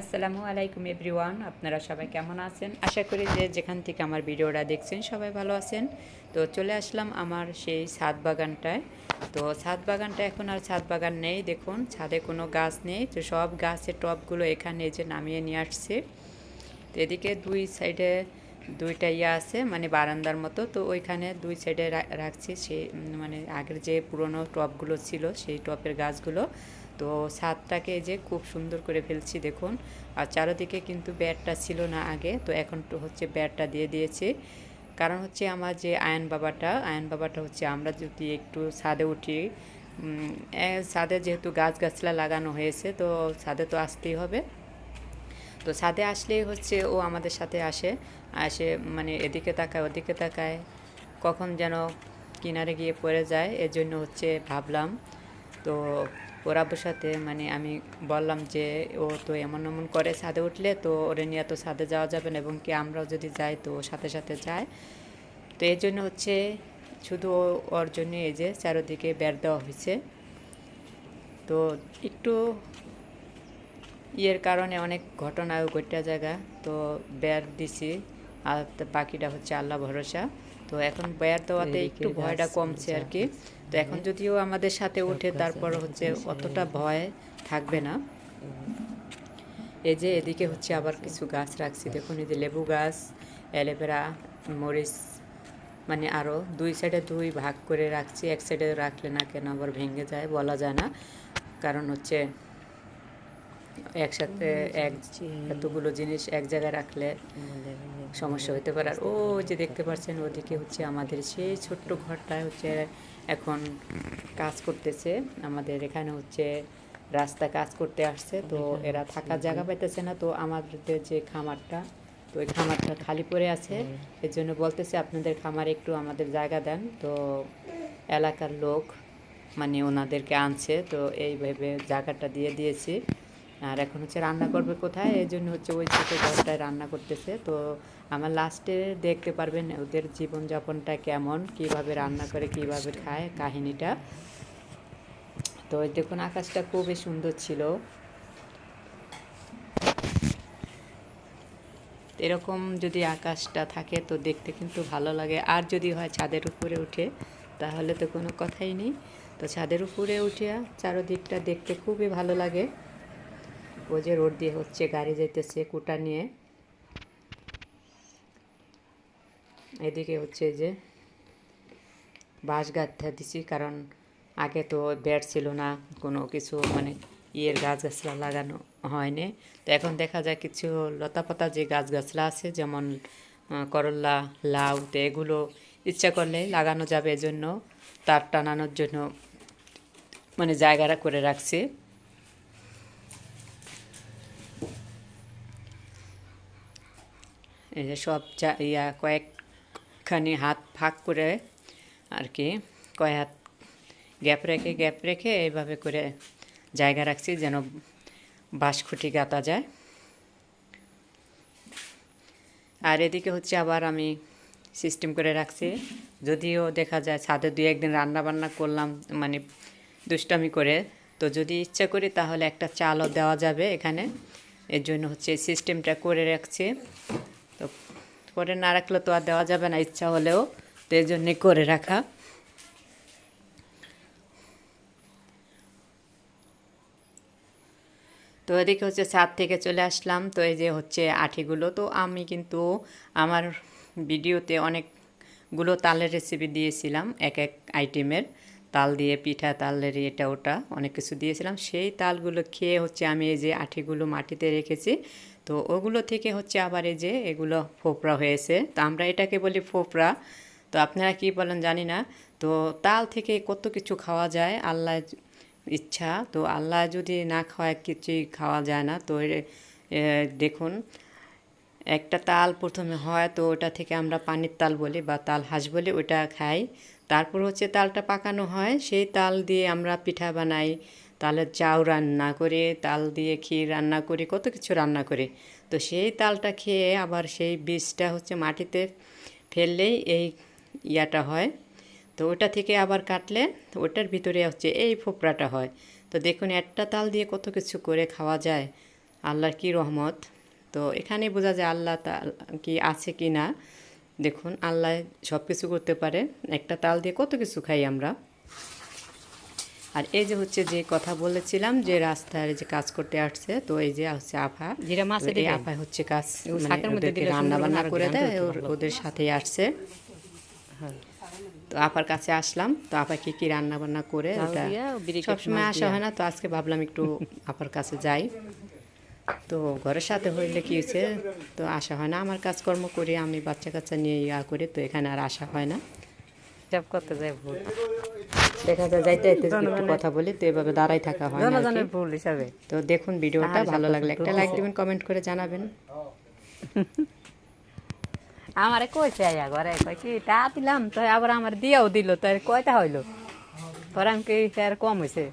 আসসালামু আলাইকুম এভরিওয়ান আপনারা সবাই কেমন আছেন? আশা করি যে যেখান থেকে আমার ভিডিওটা দেখছেন সবাই ভালো আছেন। তো চলে আসলাম আমার সেই ছাদ বাগানটায়। তো ছাদ বাগানটা এখন আর ছাদ বাগান নেই দেখুন ছাদে কোনো গাছ নেই। তো সব গাছের টবগুলো এখানে যে নামিয়ে নিয়ে আসছে। তো এদিকে দুই সাইডে দুইটা ইয়ে আছে মানে বারান্দার মতো। তো ওইখানে দুই সাইডে রাখছি উম, মানে আগের যে পুরনো টবগুলো ছিল সেই টপের গাছগুলো। তো ছাদটাকে যে খুব সুন্দর করে ফেলছি দেখুন। আর চারিদিকে কিন্তু ব্যাটটা ছিল না আগে, তো এখন তো হচ্ছে ব্যাটটা দিয়ে দিয়েছি। কারণ হচ্ছে আমার যে আয়ন বাবাটা আয়ন বাবাটা হচ্ছে আমরা যদি একটু ছাদে উঠি ছাদে যেহেতু গাছ গাছলা লাগানো হয়েছে, তো ছাদে তো আসতেই হবে। তো ছাদে আসলেই হচ্ছে ও আমাদের সাথে আসে আসে মানে এদিকে তাকায়, ওদিকে তাকায়, কখন যেন কিনারে গিয়ে পড়ে যায় এর জন্য হচ্ছে ভাবলাম। তো ওর আব্বুর সাথে মানে আমি বললাম যে ও তো এমন এমন করে ছাদে উঠলে তো ওরে নিয়ে তো ছাদে যাওয়া যাবে না এবং কি আমরাও যদি যাই তো ও সাথে সাথে যায়। তো এই জন্য হচ্ছে শুধু ওর জন্য এই যে চারোদিকে বের দেওয়া হয়েছে। তো একটু ইয়ের কারণে অনেক ঘটনাও ঘটে জায়গা তো বের দিছি। আর বাকিটা হচ্ছে আল্লাহ ভরসা। তো এখন বের দেওয়াতে একটু ভয়টা কমছে আর কি। তো এখন যদিও আমাদের সাথে উঠে তারপর হচ্ছে অতটা ভয় থাকবে না। এই যে এদিকে হচ্ছে আবার কিছু গাছ রাখছি দেখুন এই যে লেবু গাছ অ্যালোভেরা মরিচ মানে আরও দুই সাইডে দুই ভাগ করে রাখছি এক সাইডে রাখলে না কেন আবার ভেঙে যায় বলা যায় না। কারণ হচ্ছে একসাথে এক এতগুলো জিনিস এক জায়গায় রাখলে সমস্যা হতে পারে। আর ও যে দেখতে পাচ্ছেন ওদিকে হচ্ছে আমাদের সেই ছোট্ট ঘরটায় হচ্ছে এখন কাজ করতেছে। আমাদের এখানে হচ্ছে রাস্তা কাজ করতে আসছে তো এরা থাকার জায়গা পাইতেছে না তো আমাদের যে খামারটা তো ওই খামারটা খালি পড়ে আছে। এর জন্য বলতেছে আপনাদের খামারে একটু আমাদের জায়গা দেন তো এলাকার লোক মানে ওনাদেরকে আনছে তো এইভাবে জায়গাটা দিয়ে দিয়েছি। আর এখন হচ্ছে রান্না করবে কোথায়? এই জন্য হচ্ছে ওই ছোটো ঘরটায় রান্না করতেছে। তো আমার লাস্টে দেখতে পারবেন ওদের জীবনযাপনটা কেমন, কীভাবে রান্না করে, কীভাবে খায় কাহিনীটা। তো দেখুন, আকাশটা খুবই সুন্দর ছিল। এরকম যদি আকাশটা থাকে তো দেখতে কিন্তু ভালো লাগে। আর যদি হয় ছাদের উপরে উঠে, তাহলে তো কোনো কথাই নেই। তো ছাদের উপরে উঠে চারোদিকটা দেখতে খুবই ভালো লাগে। ও যে রোড দিয়ে হচ্ছে গাড়ি যেতেছে কুটা নিয়ে। এদিকে হচ্ছে যে বাঁশ গাঁথা দিছি, কারণ আগে তো বেড ছিল না, কোনো কিছু মানে ইয়ের গাছ গাছলা লাগানো হয়নি। তো এখন দেখা যায় কিছু লতাপাতা যে গাছ গাছলা আছে, যেমন করল্লা লাউ, তো এগুলো ইচ্ছা করলে লাগানো যাবে এজন্য, তার টানানোর জন্য মানে জায়গাটা করে রাখছি এই যে সব ইয়া কয়েকখানি হাত ফাঁক করে আর কি কয়েক হাত গ্যাপ রেখে গ্যাপ রেখে এইভাবে করে জায়গা রাখছি যেন বাঁশখুঁটি গাঁথা যায়। আর এদিকে হচ্ছে আবার আমি সিস্টেম করে রাখছি। যদিও দেখা যায় ছাদে দুই একদিন রান্না বান্না করলাম মানে দুষ্টামি করে। তো যদি ইচ্ছা করি তাহলে একটা চালও দেওয়া যাবে এখানে। এর জন্য হচ্ছে সিস্টেমটা করে রাখছি। করে না রাখলে তো আর দেওয়া যাবে না, ইচ্ছা হলেও, তো এই জন্যে করে রাখা। তো এদিকে হচ্ছে ছাদ থেকে চলে আসলাম, তো এই যে হচ্ছে আঠিগুলো, তো আমি কিন্তু আমার ভিডিওতে অনেকগুলো তালের রেসিপি দিয়েছিলাম, এক এক আইটেমের তাল দিয়ে পিঠা, তালের এটা, ওটা, অনেক কিছু দিয়েছিলাম। সেই তালগুলো খেয়ে হচ্ছে আমি এই যে আঠিগুলো মাটিতে রেখেছি তো ওগুলো থেকে হচ্ছে আবার এই যে এগুলো ফোপরা হয়েছে। তো আমরা এটাকে বলি ফোপরা তো আপনারা কি বলেন জানি না। তো তাল থেকে কত কিছু খাওয়া যায়? আল্লাহ ইচ্ছা। তো আল্লাহ যদি না খাওয়ায় কিছুই খাওয়া যায় না। তো দেখুন, একটা তাল প্রথমে হয় তো ওটা থেকে আমরা পানির তাল বলি বা তাল হাঁস বলি, ওটা খাই। তারপর হচ্ছে তালটা পাকানো হয়। সেই তাল দিয়ে আমরা পিঠা বানাই। তালের চাউ রান্না করে, তাল দিয়ে ক্ষীর রান্না করি, কত কিছু রান্না করি। তো সেই তালটা খেয়ে আবার সেই বীজটা হচ্ছে মাটিতে ফেললেই এই ইয়াটা হয়। তো ওটা থেকে আবার কাটলে ওটার ভিতরে হচ্ছে এই ফোপড়াটা হয়। তো দেখুন একটা তাল দিয়ে কত কিছু করে খাওয়া যায়। আল্লাহর কি রহমত। তো এখানে বোঝা যায় আল্লাহ তা- কি আছে কি না। দেখুন আল্লাহ সব কিছু করতে পারে। একটা তাল দিয়ে কত কিছু খাই আমরা। আর এই যে হচ্ছে যে কথা বলেছিলাম যে রাস্তার যে কাজ করতে আসছে তো এই যে হচ্ছে আফা জিরা মাছে এই আফা হচ্ছে কাজ মানে রান্না বান্না করে দেয় ওদের সাথেই আসছে। তো আপার কাছে আসলাম তো আপা কি কি রান্না বান্না করে ওটা সবসময় আসা হয় না তো আজকে ভাবলাম একটু আপার কাছে যাই। তো ঘরের সাথে হইলে কি হয়েছে তো আসা হয় না আমার কাজকর্ম করে আমি বাচ্চা কাচ্চা নিয়ে ইয়া করি তো এখানে আর আসা হয় না। করতে যাই ভুল দেখা যায় যাইতে যাইতে একটু কথা বলি তো এভাবে দাঁড়াই থাকা হয় না ভুল হিসাবে। তো দেখুন ভিডিওটা ভালো লাগলে একটা লাইক দিবেন কমেন্ট করে জানাবেন। আমারে কইছে আয়া ঘরে কই কি টা দিলাম তো আবার আমার দিয়াও দিল তো কয়টা হইল? পরে আমি কি আর কম হয়েছে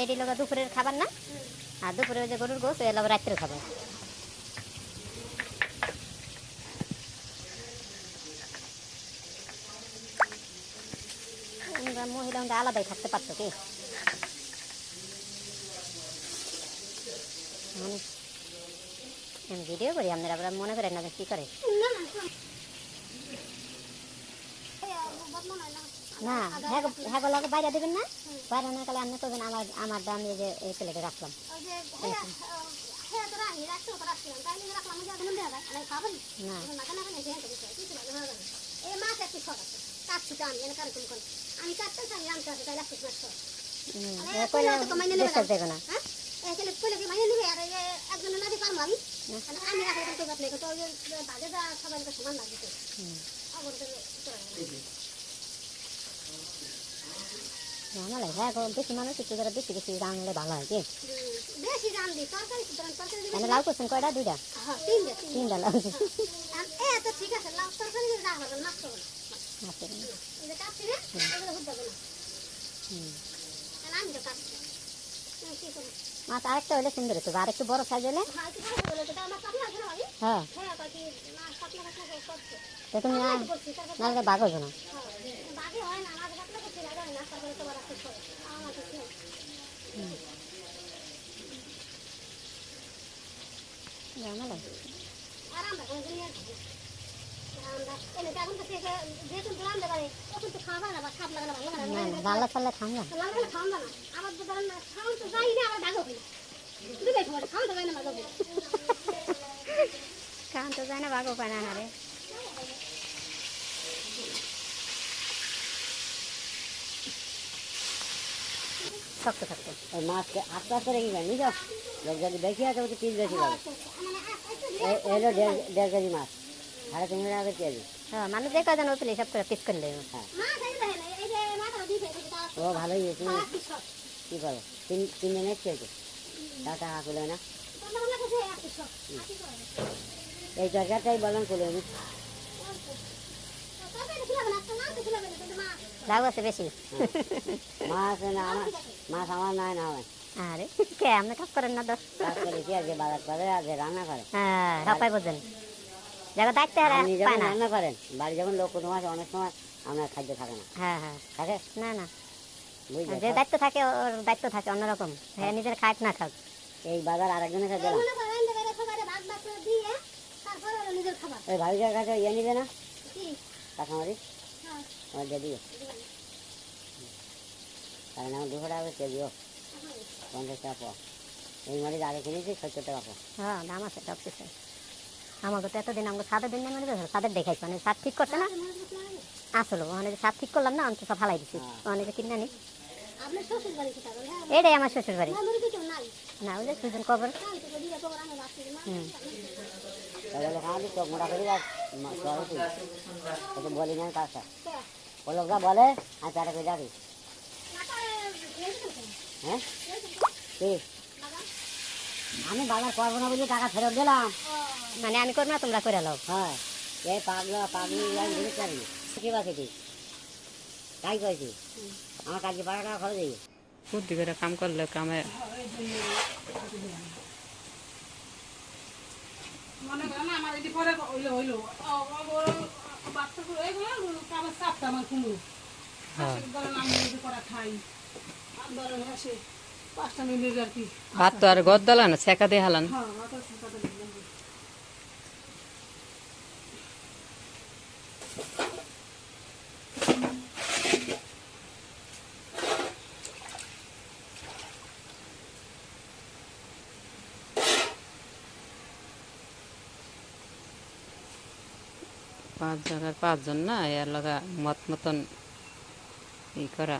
এটি লোক দুপুরের খাবার না? আর দুপুরে যে গরুর গোস এলো রাত্রের খাবার। মহিলা আলাদাই থাকতে পারতো কি? ভিডিও করি, আপনারা মনে করেন না কি করে? না হ্যাঁ হ্যাঁ লগে বাইরে দেবেন না? বাইরে না কালে আপনি করবেন আমার আমার দাম এই যে এই প্লেটে রাখলাম। না। জানালে হ্যাঁ গো বেশি মানুষ একটু করে বেশি বেশি জানলে ভালো হয় কি বেশি দিই তরকারি তরকারি এনে লাউ করছেন কয়টা দুইটা হ্যাঁ তিনটা লাউ এ তো ঠিক আছে লাউ তরকারি রাখা যাবে মাছ করব কাটছি না এগুলো না আমি তো কাটছি আরেকটা হলে সুন্দর হতো আর একটু বড় সাইজ হলে হ্যাঁ তুমি নাহলে বাঘ হতো না জানালে আর আমরা কোনো দিন আমরা খাওয়া ভালো চাললে খাম না খাওয়া আমার তো খাওয়ান তো যাই না আবার ভাগো হই খাওয়া তো যাই না বাঘ পায় না রে। শক্ত শক্ত ওই মাছকে আস্তে আস্তে রেখে গেল বুঝো লোক যদি বেশি আছে ওকে পিস বেশি পাবে। এলো দেড় দেড় কেজি মাছ। সাড়ে তিন টাকা কেজি। হ্যাঁ মানুষ যে কয়জন উঠলে সব করে পিস করলে মা যাই না এই যে মাথা দিতে এটা ও ভালোই সব কী করো তিন তিন দিন এসছে তো তা টাকা খুলে না। করে এই তরকারটাই বললাম খুলে নি তবে এটা খিলাবে না একটা না তো খিলাবে না কিন্তু মা লাউ আছে বেশি। মাছ না আমার মাছ আমার নয় না হয় আরে কে? আপনি কাজ করেন না দশ কাজ করে কি আছে বাজার করে আর যে রান্না করে হ্যাঁ সবাই বোঝেন জায়গা দায়িত্ব হারা পায় না। রান্না করেন বাড়ি যখন লোক কোনো মাছ অনেক সময় আপনার খাদ্য থাকে না। হ্যাঁ হ্যাঁ। থাকে? না না। যে দায়িত্ব থাকে ওর দায়িত্ব থাকে অন্যরকম। হ্যাঁ নিজের খাক না খাক। এই বাজার আরেকজনের কাছে দিলাম করেন যে বাইরে সবাই ভাগ ভাগ করে দিয়ে তারপরে ওরা নিজের খাবার ওই ভাবিকার কাছে ইয়ে নিবে না? কাঁচামারি? আমার দিয়ে দিও। কারণ আমার দুশো টাকা করে দিও। পঞ্চাশ টাকা পাও। এই মারিচ আগে কিনেছি সত্তর টাকা পাও। হ্যাঁ দাম আছে সব কিছু আমাকে তো এতদিন আমাকে সাদের দিন মানে সাদের দেখাইছি মানে সাত ঠিক করছে না? আসলো ওখানে সাত ঠিক করলাম না অন্ত সব ফালাই দিছি। যে কিনে নি এটাই আমার শ্বশুর বাড়ি না ওই যে সুজন কবর বলি না কাজটা ও লোকরা বলে আমি তারা করে যাবি। হ্যাঁ? আমি বাজার করব না বলে টাকা ফেরত দিলাম। মানে আমি করব না তোমরা করে লাও হ্যাঁ। এই পাগলা পাগলি কি বাকি তুই আমার কাজে বারো টাকা খরচ হয়ে বুদ্ধি করে কাম করলে কামে মনে করেন আমার এটি পরে হইল হইল। বাচ্চা করে এগুলো চাপটা আমার কুমড়ো ধরেন আমি যদি করা খাই ধরেন আসে পাঁচটা মিনিট আর কি? ভাত তো আর গদ্দালা না ছেঁকা দিয়ে হালান। হ্যাঁ পাঁচ জায়গার পাঁচজন না এর লগা মত মতন ই করা।